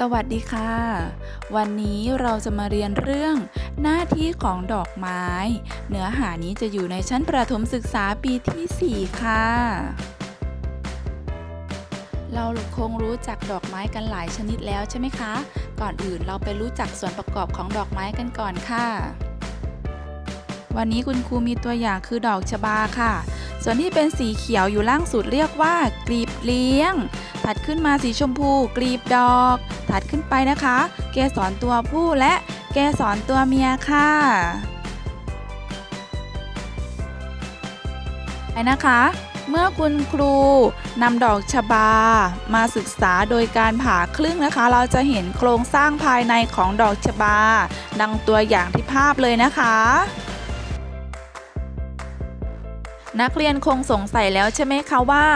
สวัสดีค่ะ วันนี้เราจะมาเรียนเรื่องหน้าที่ของดอกไม้ เนื้อหานี้จะอยู่ในชั้นประถมศึกษาปีที่ 4 ค่ะ เราคงรู้จักดอกไม้กันหลายชนิดแล้วใช่ไหมคะ ก่อนอื่นเราไปรู้จักส่วนประกอบของดอกไม้กันก่อนค่ะ วันนี้คุณครูมีตัวอย่างคือดอกชบาค่ะ ส่วนที่เป็นสีเขียวอยู่ล่างสุดเรียกว่ากลีบเลี้ยง ถัดขึ้นมาสีชมพูกลีบดอก ถัดขึ้นไปนะคะ เกสรตัวผู้และเกสรตัวเมียค่ะไปนะคะ เมื่อคุณครูนำดอกชบา มาศึกษาโดยการผ่าครึ่งนะคะ เราจะเห็นโครงสร้างภายในของดอกชบา ดังตัวอย่างที่ภาพเลยนะคะ นักเรียนคงสงสัยแล้วใช่ไหมคะว่า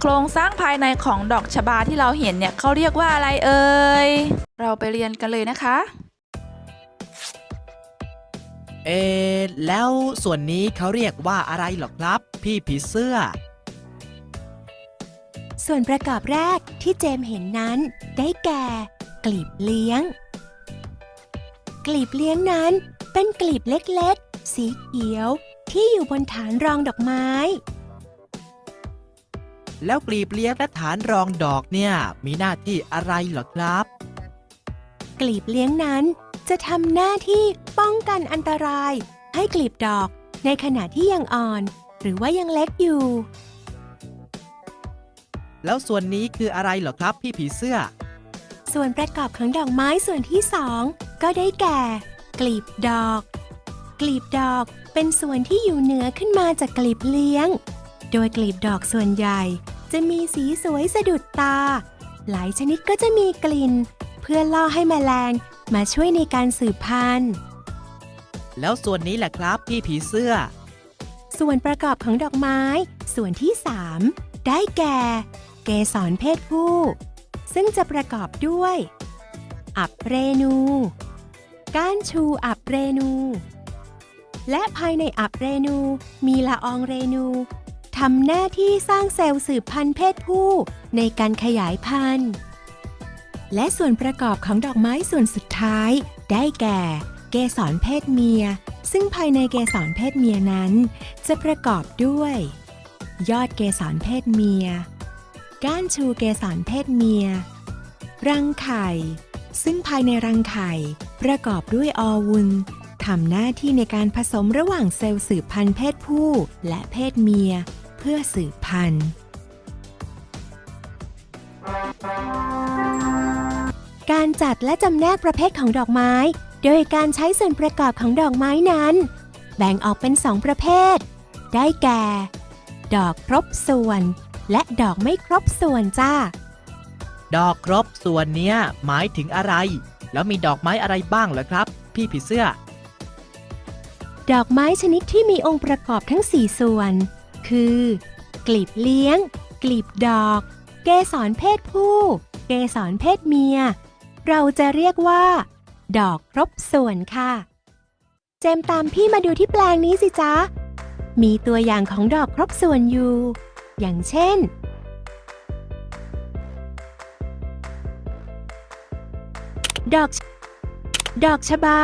โครงสร้างภายในของดอกชบาที่เราเห็นเนี่ยเขาเรียกว่าอะไรเอ่ย เราไปเรียนกันเลยนะคะ เออแล้วส่วนนี้เขาเรียกว่าอะไรหรอครับ พี่ผีเสื้อ ส่วนประกอบแรกที่เจมส์เห็นนั้น ได้แก่ กลีบเลี้ยง กลีบเลี้ยงนั้นเป็นกลีบเล็กๆ สีเขียว ที่อยู่บนฐานรองดอกไม้ แล้วกลีบเลี้ยงและฐานรองดอกเนี่ย มีหน้าที่อะไรหรอครับ กลีบเลี้ยงนั้นจะทำหน้าที่ป้องกันอันตราย ให้กลีบดอกในขณะที่ยังอ่อน หรือว่ายังเล็กอยู่ แล้วส่วนนี้คืออะไรหรอครับ พี่ผีเสื้อ ส่วนประกอบของดอกไม้ส่วนที่สองก็ได้แก่ กลีบดอก กลีบดอก เป็นส่วนที่อยู่เหนือขึ้นมาจากกลีบเลี้ยง โดยกลีบดอกส่วนใหญ่ จะมีสีสวยสะดุดตา หลายชนิดก็จะมีกลิ่น เพื่อล่อให้แมลงมาช่วยในการสืบพันธุ์ แล้วส่วนนี้แหละครับพี่ผีเสื้อ ส่วนประกอบของดอกไม้ ส่วนที่ 3 ได้แก่ เกสรเพศผู้ ซึ่งจะประกอบด้วย อับเรนู ก้านชูอับเรนู และภายในอับเรนู มีละอองเรนูทำหน้าที่สร้างเซลล์สืบพันธุ์เพศผู้ในการขยายพันธุ์ และส่วนประกอบของดอกไม้ส่วนสุดท้าย ได้แก่ เกสรเพศเมีย ซึ่งภายในเกสรเพศเมียนั้น จะประกอบด้วย ยอดเกสรเพศเมีย ก้านชูเกสรเพศเมีย รังไข่ ซึ่งภายในรังไข่ ประกอบด้วยอวุลำหน้าที่ในการผสมระหว่างเซลล์สืบพันธุ์เพศผู้ และเพศเมีย เพื่อสืบพันธุ์ การจัดและจำแนกประเภทของดอกไม้ โดยการใช้ส่วนประกอบของดอกไม้นั้น แบ่งออกเป็นสองประเภท ได้แก่ ดอกครบส่วน และดอกไม่ครบส่วนจ้า ดอกครบส่วนเนี้ยหมายถึงอะไร แล้วมีดอกไม้อะไรบ้างเหรอครับ พี่ผีเสื้อ ดอกไม้ชนิดที่มีองค์ประกอบทั้ง 4 ส่วน คือ กลีบเลี้ยง กลีบดอก เกสรเพศผู้ เกสรเพศเมีย เราจะเรียกว่า ดอกครบส่วนค่ะ เจมตามพี่มาดูที่แปลงนี้สิจ๊ะ มีตัวอย่างของดอกครบส่วนอยู่ อย่างเช่นดอก ดอกชบา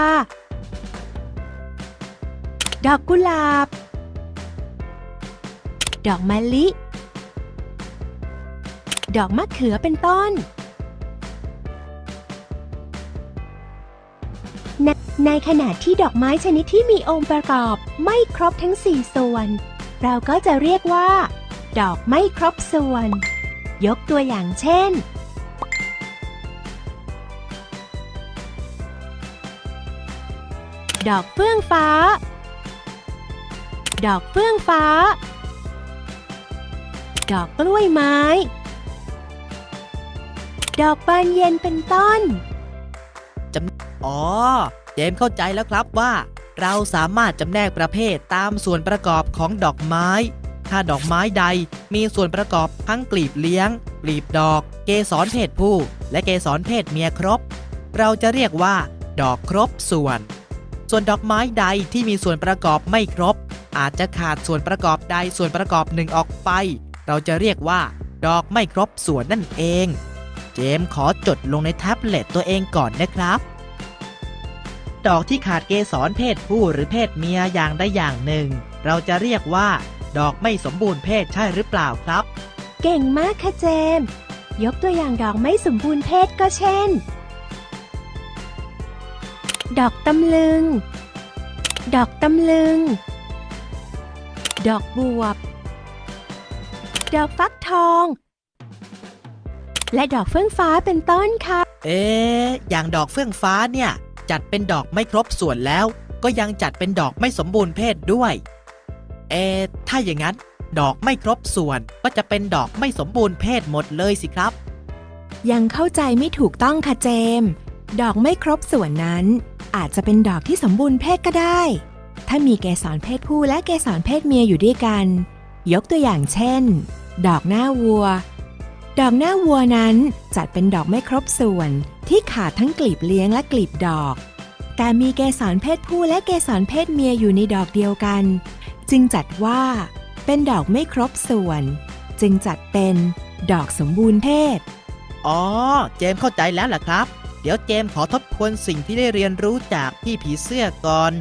ดอกกุหลาบ ดอกมะลิ ดอกมะเขือเป็นต้น ในขณะที่ดอกไม้ชนิดที่มีองค์ประกอบไม่ครบทั้ง4ส่วน เราก็จะเรียกว่า ดอกไม่ครบส่วน ยกตัวอย่างเช่นดอกเฟื่องฟ้า ดอกเฟื่องฟ้า ดอกกล้วยไม้ ดอกบานเย็นเป็นต้น อ๋อ เจมส์เข้าใจแล้วครับว่า เราสามารถจำแนกประเภทตามส่วนประกอบของดอกไม้ ถ้าดอกไม้ใดมีส่วนประกอบทั้งกลีบเลี้ยง กลีบดอก เกสรเพศผู้ และเกสรเพศเมียครบ เราจะเรียกว่า ดอกครบส่วน ส่วนดอกไม้ใดที่มีส่วนประกอบไม่ครบ อาจจะขาดส่วนประกอบใดส่วนประกอบหนึ่งออกไป เราจะเรียกว่า ดอกไม่ครบส่วนนั่นเอง เจมส์ขอจดลงในแท็บเล็ตตัวเองก่อนนะครับ ดอกที่ขาดเกสรเพศผู้หรือเพศเมียอย่างใดอย่างหนึ่ง เราจะเรียกว่า ดอกไม่สมบูรณ์เพศใช่หรือเปล่าครับ เก่งมากค่ะเจมส์ยกตัวอย่างดอกไม่สมบูรณ์เพศก็เช่น ดอกตำลึง ดอกตำลึง ดอกบวบ ดอกฟักทอง และดอกเฟื่องฟ้าเป็นต้นค่ะ เอ๊ะอย่างดอกเฟื่องฟ้าเนี่ย จัดเป็นดอกไม่ครบส่วนแล้ว ก็ยังจัดเป็นดอกไม่สมบูรณ์เพศด้วย เอ๊ะถ้าอย่างนั้น ดอกไม่ครบส่วนก็จะเป็นดอกไม่สมบูรณ์เพศหมดเลยสิครับ ยังเข้าใจไม่ถูกต้องค่ะเจมส์ดอกไม่ครบส่วนนั้น อาจจะเป็นดอกที่สมบูรณ์เพศก็ได้ ถ้ามีเกสรเพศผู้และเกสรเพศเมียอยู่ด้วยกัน ยกตัวอย่างเช่น ดอกหน้าวัว ดอกหน้าวัวนั้นจัดเป็นดอกไม่ครบส่วนที่ขาดทั้งกลีบเลี้ยงและกลีบดอก แต่มีเกสรเพศผู้และเกสรเพศเมียอยู่ในดอกเดียวกัน จึงจัดว่า เป็นดอกไม่ครบส่วน จึงจัดเป็น ดอกสมบูรณ์เพศ อ๋อ เจมเข้าใจแล้วล่ะครับ เดี๋ยวเจมขอทบทวนสิ่งที่ได้เรียนรู้จากพี่ผีเสื้อก่อน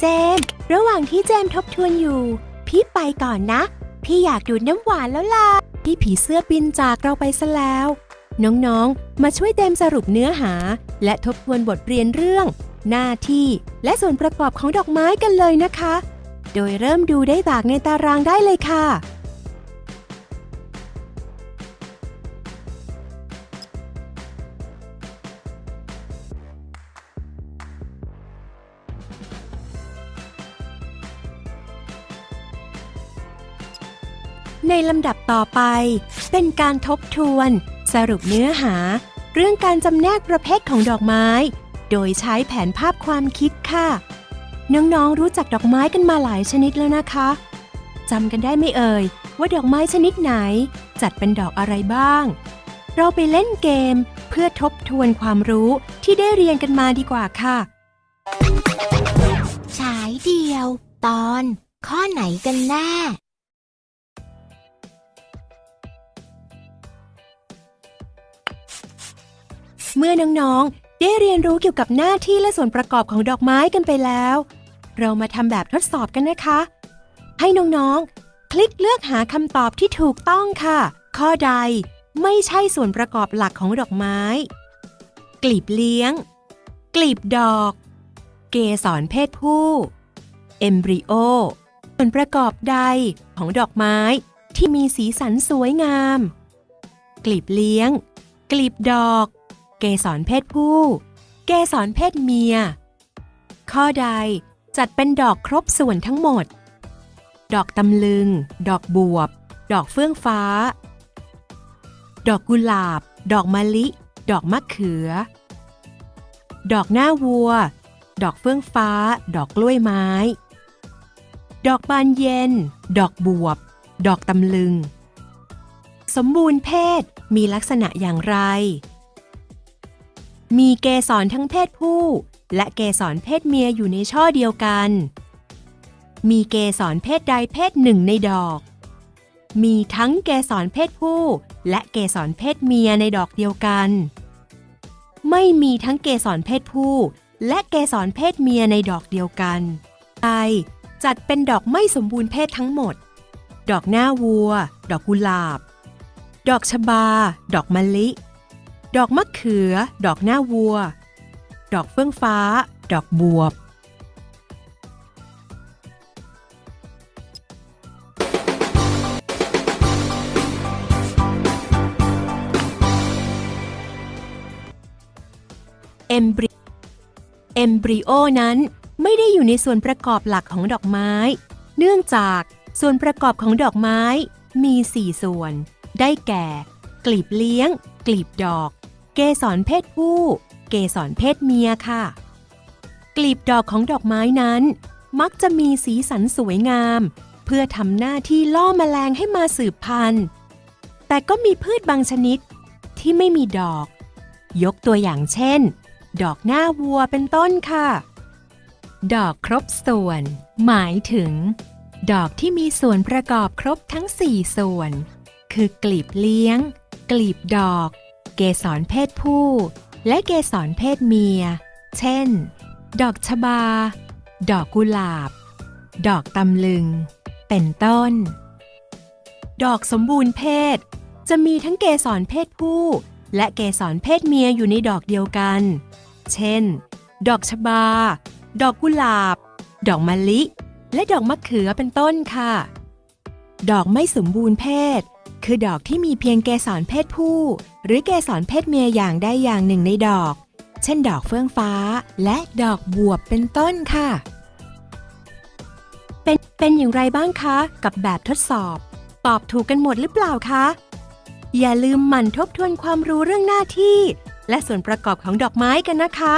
เจม ระหว่างที่เจมทบทวนอยู่ พี่ไปก่อนนะ พี่อยากดูดน้ำหวานแล้วล่ะ พี่ผีเสื้อบินจากเราไปซะแล้ว น้องๆ มาช่วยเจมสรุปเนื้อหา และทบทวนบทเรียนเรื่อง หน้าที่และส่วนประกอบของดอกไม้กันเลยนะคะ โดยเริ่มดูได้จากในตารางได้เลยค่ะ ในลำดับต่อไป เป็นการทบทวน สรุปเนื้อหา เรื่องการจำแนกประเภทของดอกไม้ โดยใช้แผนภาพความคิดค่ะ น้องๆรู้จักดอกไม้กันมาหลายชนิดแล้วนะคะจำกันได้ไหมเอ่ย ว่าดอกไม้ชนิดไหน จัดเป็นดอกอะไรบ้าง เราไปเล่นเกมเพื่อทบทวนความรู้ที่ได้เรียนกันมาดีกว่าค่ะฉายเดียว ตอน ข้อไหนกันแน่ เมื่อน้องๆ ได้เรียนรู้เกี่ยวกับหน้าที่และส่วนประกอบของดอกไม้กันไปแล้ว เรามาทำแบบทดสอบกันนะคะ ให้น้องๆ คลิกเลือกหาคำตอบที่ถูกต้องค่ะ ข้อใดไม่ใช่ส่วนประกอบหลักของดอกไม้ กลีบเลี้ยง กลีบดอก เกสรเพศผู้เอมบริโอ ส่วนประกอบใดของดอกไม้ที่มีสีสันสวยงาม กลีบเลี้ยง กลีบดอก เกสรเพศผู้ เกสรเพศเมีย ข้อใดจัดเป็นดอกครบส่วนทั้งหมด ดอกตำลึง ดอกบวบ ดอกเฟื่องฟ้า ดอกกุหลาบ ดอกมะลิ ดอกมะเขือ ดอกหน้าวัว ดอกเฟื่องฟ้า ดอกกล้วยไม้ ดอกบานเย็น ดอกบวบ ดอกตำลึง สมบูรณ์เพศมีลักษณะอย่างไร มีเกสรทั้งเพศผู้ และเกสรเพศเมียอยู่ในช่อเดียวกัน มีเกสรเพศใดเพศหนึ่งในดอก มีทั้งเกสรเพศผู้ และเกสรเพศเมียในดอกเดียวกัน ไม่มีทั้งเกสรเพศผู้ และเกสรเพศเมียในดอกเดียวกันไอจัดเป็นดอกไม่สมบูรณ์เพศทั้งหมด ดอกหน้าวัว ดอกกุหลาบ ดอกชบา ดอกมะลิ ดอกมะเขือ ดอกหน้าวัว ดอกเฟื่องฟ้า ดอกบวบ เอมบริเอมบริโอนั้นไม่ได้อยู่ในส่วนประกอบหลักของดอกไม้ เนื่องจากส่วนประกอบของดอกไม้มี 4 ส่วน ได้แก่ กลีบเลี้ยง กลีบดอก เกสรเพศผู้ เกสรเพศเมียค่ะ กลีบดอกของดอกไม้นั้น มักจะมีสีสันสวยงาม เพื่อทำหน้าที่ล่อแมลงให้มาสืบพันธุ์ แต่ก็มีพืชบางชนิดที่ไม่มีดอก ยกตัวอย่างเช่น ดอกหน้าวัวเป็นต้นค่ะ ดอกครบส่วน หมายถึง ดอกที่มีส่วนประกอบครบทั้ง 4 ส่วน คือกลีบเลี้ยง กลีบดอก เกสรเพศผู้ และเกสรเพศเมีย เช่น ดอกชบา ดอกกุหลาบ ดอกตำลึง เป็นต้น ดอกสมบูรณ์เพศ จะมีทั้งเกสรเพศผู้ และเกสรเพศเมียอยู่ในดอกเดียวกัน เช่น ดอกชบา ดอกกุหลาบ ดอกมะลิ และดอกมะเขือเป็นต้นค่ะ ดอกไม่สมบูรณ์เพศ คือดอกที่มีเพียงเกสรเพศผู้ หรือเกสรเพศเมียอย่างใดอย่างหนึ่งในดอก เช่นดอกเฟื่องฟ้าและดอกบวบเป็นต้นค่ะ เป็นเป็นอย่างไรบ้างคะ กับแบบทดสอบ ตอบถูกกันหมดหรือเปล่าคะ อย่าลืมหมั่นทบทวนความรู้เรื่องหน้าที่ และส่วนประกอบของดอกไม้กันนะคะ